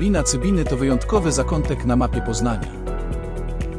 Dolina Cybiny to wyjątkowy zakątek na mapie Poznania.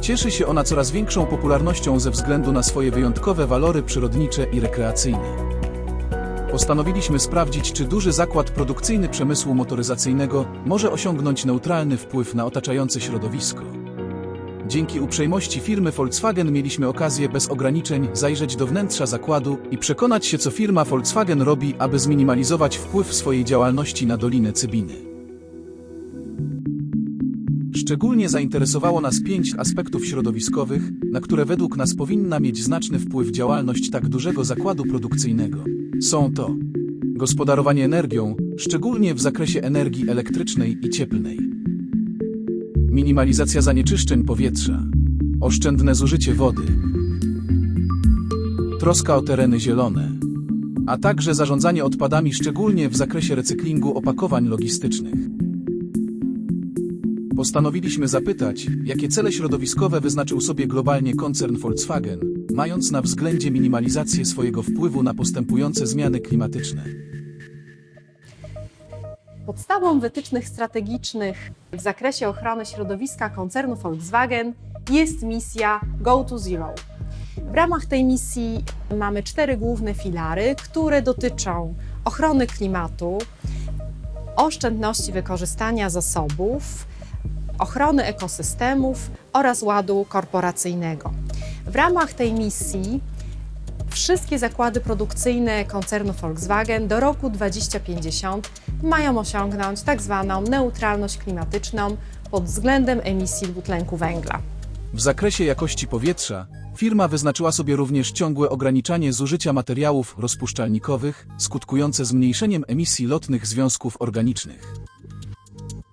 Cieszy się ona coraz większą popularnością ze względu na swoje wyjątkowe walory przyrodnicze i rekreacyjne. Postanowiliśmy sprawdzić, czy duży zakład produkcyjny przemysłu motoryzacyjnego może osiągnąć neutralny wpływ na otaczające środowisko. Dzięki uprzejmości firmy Volkswagen mieliśmy okazję bez ograniczeń zajrzeć do wnętrza zakładu i przekonać się, co firma Volkswagen robi, aby zminimalizować wpływ swojej działalności na Dolinę Cybiny. Szczególnie zainteresowało nas pięć aspektów środowiskowych, na które według nas powinna mieć znaczny wpływ działalność tak dużego zakładu produkcyjnego. Są to gospodarowanie energią, szczególnie w zakresie energii elektrycznej i cieplnej, minimalizacja zanieczyszczeń powietrza, oszczędne zużycie wody, troska o tereny zielone, a także zarządzanie odpadami, szczególnie w zakresie recyklingu opakowań logistycznych. Postanowiliśmy zapytać, jakie cele środowiskowe wyznaczył sobie globalnie koncern Volkswagen, mając na względzie minimalizację swojego wpływu na postępujące zmiany klimatyczne. Podstawą wytycznych strategicznych w zakresie ochrony środowiska koncernu Volkswagen jest misja Go to Zero. W ramach tej misji mamy cztery główne filary, które dotyczą ochrony klimatu, oszczędności wykorzystania zasobów, ochrony ekosystemów oraz ładu korporacyjnego. W ramach tej misji Wszystkie zakłady produkcyjne koncernu Volkswagen do roku 2050 mają osiągnąć tak zwaną neutralność klimatyczną pod względem emisji dwutlenku węgla. W zakresie jakości powietrza firma wyznaczyła sobie również ciągłe ograniczanie zużycia materiałów rozpuszczalnikowych, skutkujące zmniejszeniem emisji lotnych związków organicznych.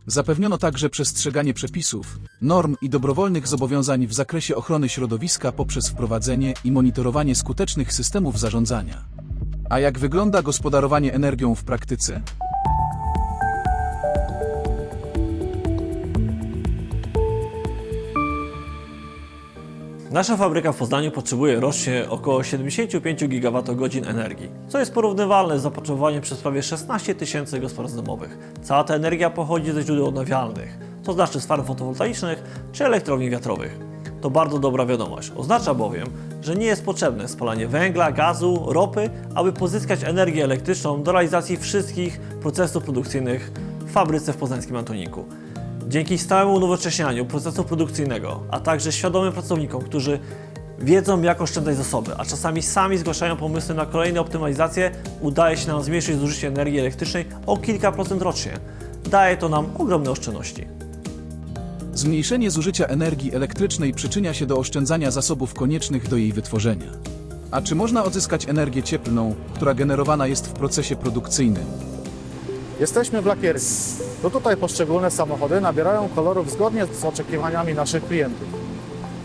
Zapewniono także przestrzeganie przepisów, norm i dobrowolnych zobowiązań w zakresie ochrony środowiska poprzez wprowadzenie i monitorowanie skutecznych systemów zarządzania. A jak wygląda gospodarowanie energią w praktyce? Nasza fabryka w Poznaniu potrzebuje rocznie około 75 GWh energii, co jest porównywalne z zapotrzebowaniem przez prawie 16 tysięcy gospodarstw domowych. Cała ta energia pochodzi ze źródeł odnawialnych, to znaczy z farm fotowoltaicznych czy elektrowni wiatrowych. To bardzo dobra wiadomość. Oznacza bowiem, że nie jest potrzebne spalanie węgla, gazu, ropy, aby pozyskać energię elektryczną do realizacji wszystkich procesów produkcyjnych w fabryce w poznańskim Antoniku. Dzięki stałemu unowocześnianiu procesu produkcyjnego, a także świadomym pracownikom, którzy wiedzą jak oszczędzać zasoby, a czasami sami zgłaszają pomysły na kolejne optymalizacje, udaje się nam zmniejszyć zużycie energii elektrycznej o kilka procent rocznie. Daje to nam ogromne oszczędności. Zmniejszenie zużycia energii elektrycznej przyczynia się do oszczędzania zasobów koniecznych do jej wytworzenia. A czy można odzyskać energię cieplną, która generowana jest w procesie produkcyjnym? Jesteśmy w lakierni. To tutaj poszczególne samochody nabierają kolorów zgodnie z oczekiwaniami naszych klientów.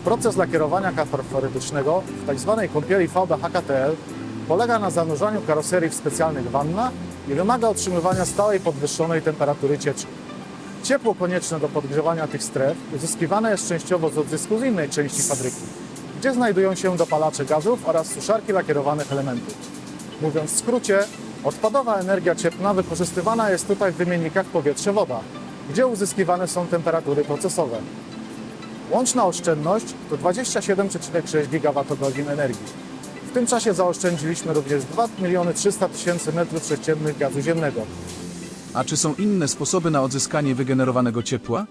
Proces lakierowania kaforforytycznego w tzw. kąpieli VB HKTL polega na zanurzaniu karoserii w specjalnych wannach i wymaga utrzymywania stałej podwyższonej temperatury cieczki. Ciepło konieczne do podgrzewania tych stref uzyskiwane jest częściowo z odzysku z innej części fabryki, gdzie znajdują się dopalacze gazów oraz suszarki lakierowanych elementów. Mówiąc w skrócie, odpadowa energia cieplna wykorzystywana jest tutaj w wymiennikach powietrze-woda, gdzie uzyskiwane są temperatury procesowe. Łączna oszczędność to 27,6 GWh energii. W tym czasie zaoszczędziliśmy również 2 300 tysięcy metrów sześciennych gazu ziemnego. A czy są inne sposoby na odzyskanie wygenerowanego ciepła?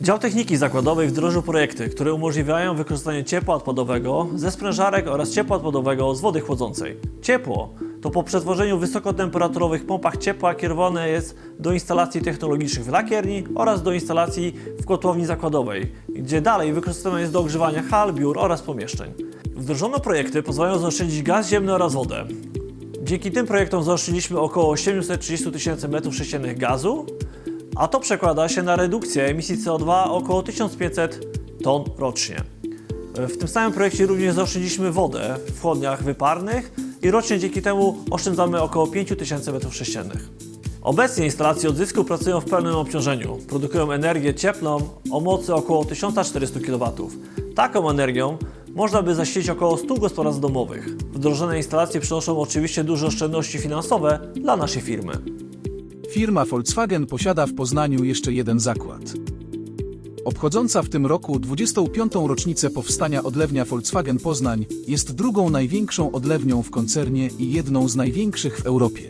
Dział Techniki Zakładowej wdrożył projekty, które umożliwiają wykorzystanie ciepła odpadowego ze sprężarek oraz ciepła odpadowego z wody chłodzącej. Ciepło to po przetworzeniu wysokotemperaturowych pompach ciepła kierowane jest do instalacji technologicznych w lakierni oraz do instalacji w kotłowni zakładowej, gdzie dalej wykorzystywane jest do ogrzewania hal, biur oraz pomieszczeń. Wdrożone projekty pozwalają zaoszczędzić gaz ziemny oraz wodę. Dzięki tym projektom zaoszczędziliśmy około 730 tysięcy metrów sześciennych gazu, a to przekłada się na redukcję emisji CO2 o około 1500 ton rocznie. W tym samym projekcie również zaoszczędziliśmy wodę w chłodniach wyparnych i rocznie dzięki temu oszczędzamy około 5000 m3. Obecnie instalacje odzysku pracują w pełnym obciążeniu. Produkują energię cieplną o mocy około 1400 kW. Taką energią można by zasilić około 100 gospodarstw domowych. Wdrożone instalacje przynoszą oczywiście duże oszczędności finansowe dla naszej firmy. Firma Volkswagen posiada w Poznaniu jeszcze jeden zakład. Obchodząca w tym roku 25. rocznicę powstania odlewnia Volkswagen Poznań jest drugą największą odlewnią w koncernie i jedną z największych w Europie.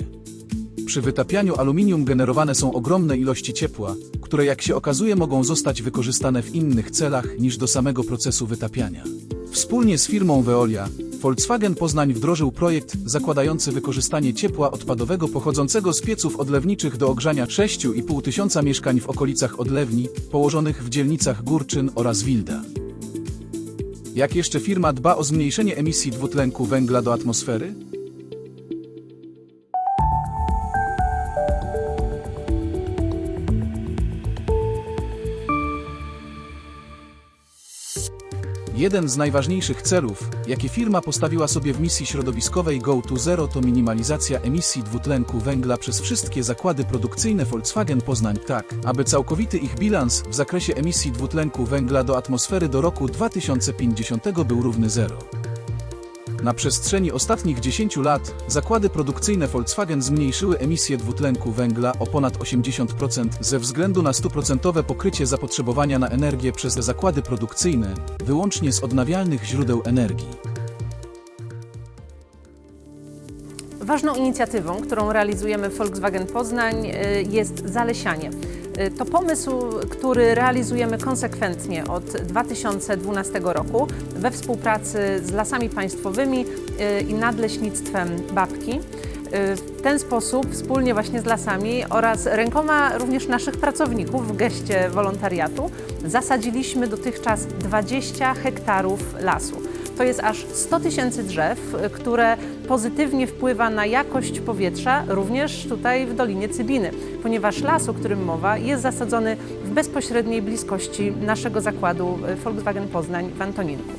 Przy wytapianiu aluminium generowane są ogromne ilości ciepła, które jak się okazuje mogą zostać wykorzystane w innych celach niż do samego procesu wytapiania. Wspólnie z firmą Veolia, Volkswagen Poznań wdrożył projekt zakładający wykorzystanie ciepła odpadowego pochodzącego z pieców odlewniczych do ogrzania 6,5 tysiąca mieszkań w okolicach odlewni, położonych w dzielnicach Górczyn oraz Wilda. Jak jeszcze firma dba o zmniejszenie emisji dwutlenku węgla do atmosfery? Jeden z najważniejszych celów, jakie firma postawiła sobie w misji środowiskowej Go to Zero to minimalizacja emisji dwutlenku węgla przez wszystkie zakłady produkcyjne Volkswagen Poznań tak, aby całkowity ich bilans w zakresie emisji dwutlenku węgla do atmosfery do roku 2050 był równy zero. Na przestrzeni ostatnich 10 lat zakłady produkcyjne Volkswagen zmniejszyły emisję dwutlenku węgla o ponad 80% ze względu na stuprocentowe pokrycie zapotrzebowania na energię przez zakłady produkcyjne, wyłącznie z odnawialnych źródeł energii. Ważną inicjatywą, którą realizujemy w Volkswagen Poznań y, jest zalesianie. Y, To pomysł, który realizujemy konsekwentnie od 2012 roku we współpracy z lasami państwowymi y, i nadleśnictwem Babki. Y, W ten sposób wspólnie właśnie z lasami oraz rękoma również naszych pracowników w geście wolontariatu zasadziliśmy dotychczas 20 hektarów lasu. To jest aż 100 tysięcy drzew, które pozytywnie wpływa na jakość powietrza również tutaj w Dolinie Cybiny, ponieważ las, o którym mowa, jest zasadzony w bezpośredniej bliskości naszego zakładu y, Volkswagen Poznań w Antoninku.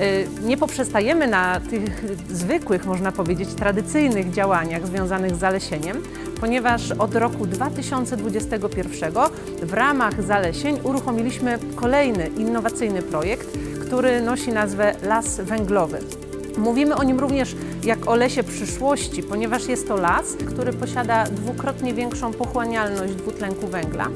Y, Nie poprzestajemy na tych zwykłych, można powiedzieć, tradycyjnych działaniach związanych z zalesieniem, ponieważ od roku 2021 w ramach zalesień uruchomiliśmy kolejny innowacyjny projekt, który nosi nazwę Las Węglowy. Mówimy o nim również jak o lesie przyszłości, ponieważ jest to las, który posiada dwukrotnie większą pochłanialność dwutlenku węgla.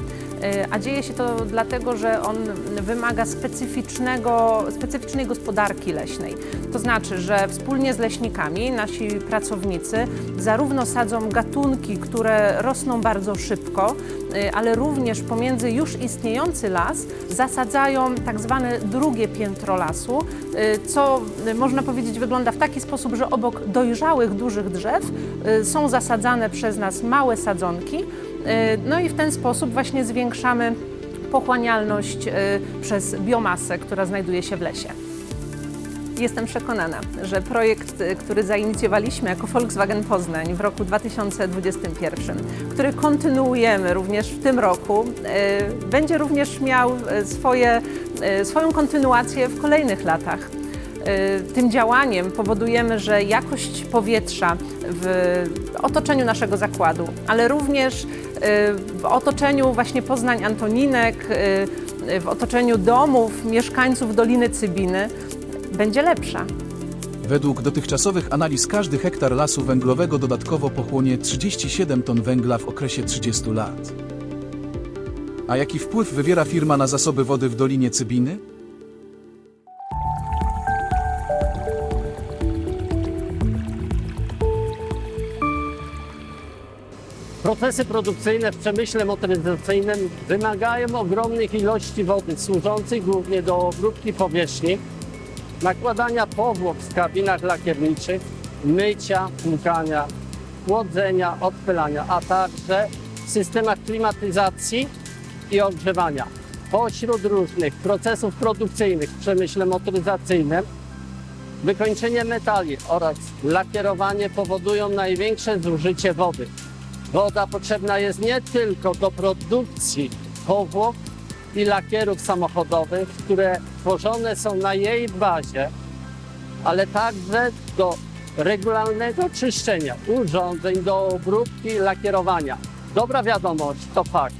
Y, A dzieje się to dlatego, że on wymaga specyficznego, specyficznej gospodarki leśnej. To znaczy, że wspólnie z leśnikami nasi pracownicy zarówno sadzą gatunki, które rosną bardzo szybko, y, ale również pomiędzy już istniejący las zasadzają tak zwane drugie piętro lasu, y, co można powiedzieć wygląda w taki sposób, że obok dojrzałych dużych drzew są zasadzane przez nas małe sadzonki, no i w ten sposób właśnie zwiększamy pochłanialność y, przez biomasę, która znajduje się w lesie. Jestem przekonana, że projekt, y, który zainicjowaliśmy jako Volkswagen Poznań w roku 2021, który kontynuujemy również w tym roku, będzie również miał swoje, swoją kontynuację w kolejnych latach. Tym działaniem powodujemy, że jakość powietrza w otoczeniu naszego zakładu, ale również w otoczeniu właśnie Poznań Antoninek, y, w otoczeniu domów, mieszkańców Doliny Cybiny będzie lepsza. Według dotychczasowych analiz każdy hektar lasu węglowego dodatkowo pochłonie 37 ton węgla w okresie 30 lat. A jaki wpływ wywiera firma na zasoby wody w Dolinie Cybiny? Procesy produkcyjne w przemyśle motoryzacyjnym wymagają ogromnych ilości wody służących głównie do obróbki powierzchni, nakładania powłok w kabinach lakierniczych, mycia, płukania, chłodzenia, odpylania, a także w systemach klimatyzacji i ogrzewania. Pośród różnych procesów produkcyjnych w przemyśle motoryzacyjnym wykończenie metali oraz lakierowanie powodują największe zużycie wody. Woda potrzebna jest nie tylko do produkcji powłok i lakierów samochodowych, które tworzone są na jej bazie, ale także do regularnego czyszczenia urządzeń do obróbki lakierowania. Dobra wiadomość to fakt,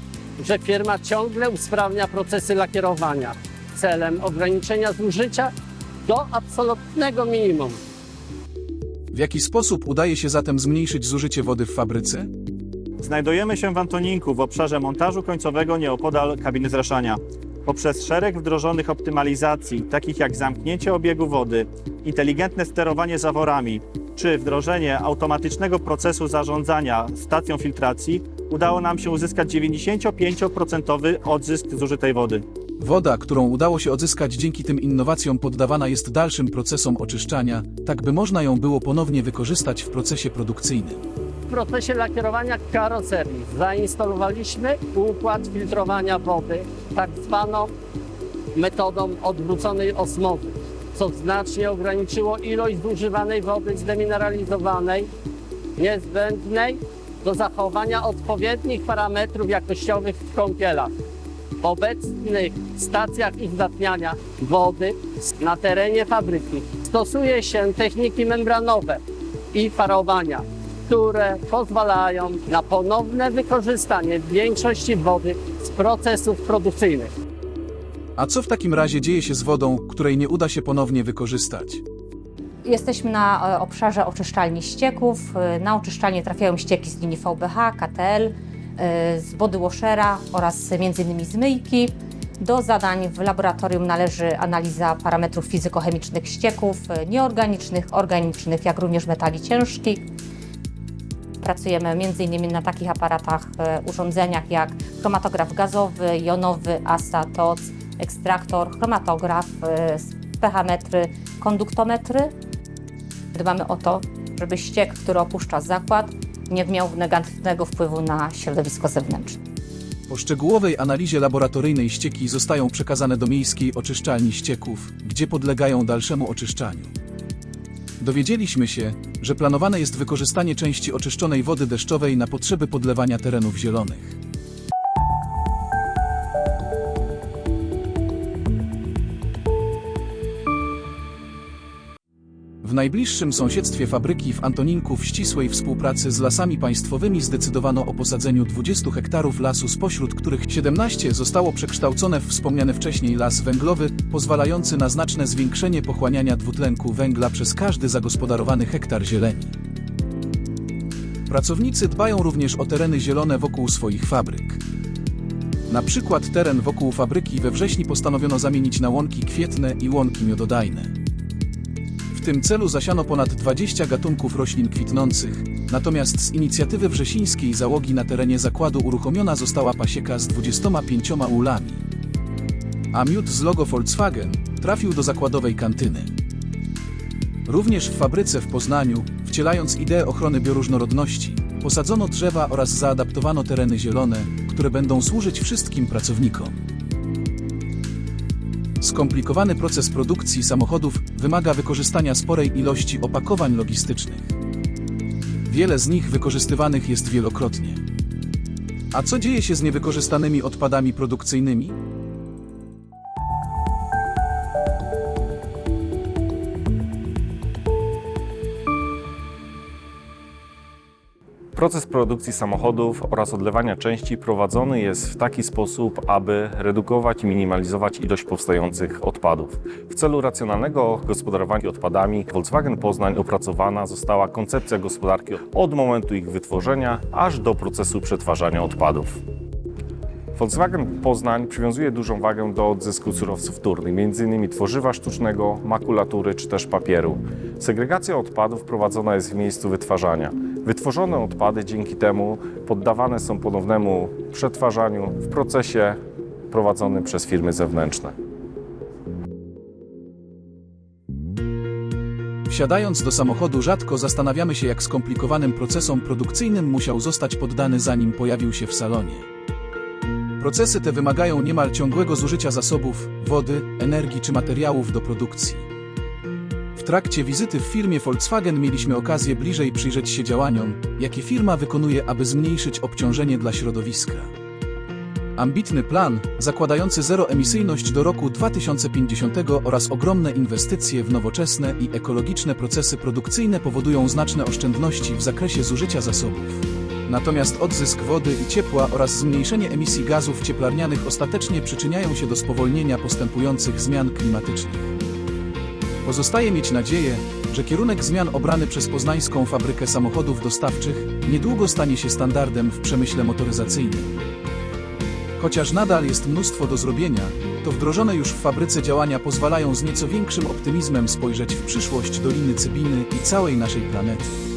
że firma ciągle usprawnia procesy lakierowania celem ograniczenia zużycia do absolutnego minimum. W jaki sposób udaje się zatem zmniejszyć zużycie wody w fabryce? Znajdujemy się w Antoninku w obszarze montażu końcowego nieopodal kabiny zraszania. Poprzez szereg wdrożonych optymalizacji, takich jak zamknięcie obiegu wody, inteligentne sterowanie zaworami czy wdrożenie automatycznego procesu zarządzania stacją filtracji, udało nam się uzyskać 95% odzysk zużytej wody. Woda, którą udało się odzyskać dzięki tym innowacjom, poddawana jest dalszym procesom oczyszczania, tak by można ją było ponownie wykorzystać w procesie produkcyjnym. Procesie lakierowania karoserii zainstalowaliśmy układ filtrowania wody, tak zwaną metodą odwróconej osmowy, co znacznie ograniczyło ilość zużywanej wody zdemineralizowanej, niezbędnej do zachowania odpowiednich parametrów jakościowych w kąpielach. W obecnych stacjach izdatniania wody na terenie fabryki stosuje się techniki membranowe i parowania, które pozwalają na ponowne wykorzystanie większości wody z procesów produkcyjnych. A co w takim razie dzieje się z wodą, której nie uda się ponownie wykorzystać? Jesteśmy na e, obszarze oczyszczalni ścieków. E, Na oczyszczalnię trafiają ścieki z linii VBH, KTL, e, z body washera oraz m.in. z myjki. Do zadań w laboratorium należy analiza parametrów fizykochemicznych ścieków, nieorganicznych, organicznych, jak również metali ciężkich. Pracujemy m.in. na takich aparatach, e, urządzeniach jak chromatograf gazowy, jonowy, ASA, TOC, ekstraktor, chromatograf, e, pH-metry, konduktometry. Dbamy o to, żeby ściek, który opuszcza zakład, nie miał negatywnego wpływu na środowisko zewnętrzne. Po szczegółowej analizie laboratoryjnej ścieki zostają przekazane do miejskiej oczyszczalni ścieków, gdzie podlegają dalszemu oczyszczaniu. Dowiedzieliśmy się, że planowane jest wykorzystanie części oczyszczonej wody deszczowej na potrzeby podlewania terenów zielonych. W najbliższym sąsiedztwie fabryki w Antoninku w ścisłej współpracy z lasami państwowymi zdecydowano o posadzeniu 20 hektarów lasu, spośród których 17 zostało przekształcone w wspomniany wcześniej las węglowy, pozwalający na znaczne zwiększenie pochłaniania dwutlenku węgla przez każdy zagospodarowany hektar zieleni. Pracownicy dbają również o tereny zielone wokół swoich fabryk. Na przykład teren wokół fabryki we wrześniu postanowiono zamienić na łąki kwietne i łąki miododajne. Tym celu zasiano ponad 20 gatunków roślin kwitnących, natomiast z inicjatywy wrzesińskiej załogi na terenie zakładu uruchomiona została pasieka z 25 ulami. A miód z logo Volkswagen trafił do zakładowej kantyny. Również w fabryce w Poznaniu, wcielając ideę ochrony bioróżnorodności, posadzono drzewa oraz zaadaptowano tereny zielone, które będą służyć wszystkim pracownikom. Skomplikowany proces produkcji samochodów wymaga wykorzystania sporej ilości opakowań logistycznych. Wiele z nich wykorzystywanych jest wielokrotnie. A co dzieje się z niewykorzystanymi odpadami produkcyjnymi? Proces produkcji samochodów oraz odlewania części prowadzony jest w taki sposób, aby redukować i minimalizować ilość powstających odpadów. W celu racjonalnego gospodarowania odpadami Volkswagen Poznań opracowana została koncepcja gospodarki od momentu ich wytworzenia aż do procesu przetwarzania odpadów. Volkswagen Poznań przywiązuje dużą wagę do odzysku surowców wtórnych, m.in. tworzywa sztucznego, makulatury czy też papieru. Segregacja odpadów prowadzona jest w miejscu wytwarzania. Wytworzone odpady dzięki temu poddawane są ponownemu przetwarzaniu w procesie prowadzonym przez firmy zewnętrzne. Wsiadając do samochodu rzadko zastanawiamy się, jak skomplikowanym procesom produkcyjnym musiał zostać poddany zanim pojawił się w salonie. Procesy te wymagają niemal ciągłego zużycia zasobów, wody, energii czy materiałów do produkcji. W trakcie wizyty w firmie Volkswagen mieliśmy okazję bliżej przyjrzeć się działaniom, jakie firma wykonuje, aby zmniejszyć obciążenie dla środowiska. Ambitny plan, zakładający zeroemisyjność do roku 2050 oraz ogromne inwestycje w nowoczesne i ekologiczne procesy produkcyjne powodują znaczne oszczędności w zakresie zużycia zasobów. Natomiast odzysk wody i ciepła oraz zmniejszenie emisji gazów cieplarnianych ostatecznie przyczyniają się do spowolnienia postępujących zmian klimatycznych. Pozostaje mieć nadzieję, że kierunek zmian obrany przez poznańską fabrykę samochodów dostawczych niedługo stanie się standardem w przemyśle motoryzacyjnym. Chociaż nadal jest mnóstwo do zrobienia, to wdrożone już w fabryce działania pozwalają z nieco większym optymizmem spojrzeć w przyszłość Doliny Cybiny i całej naszej planety.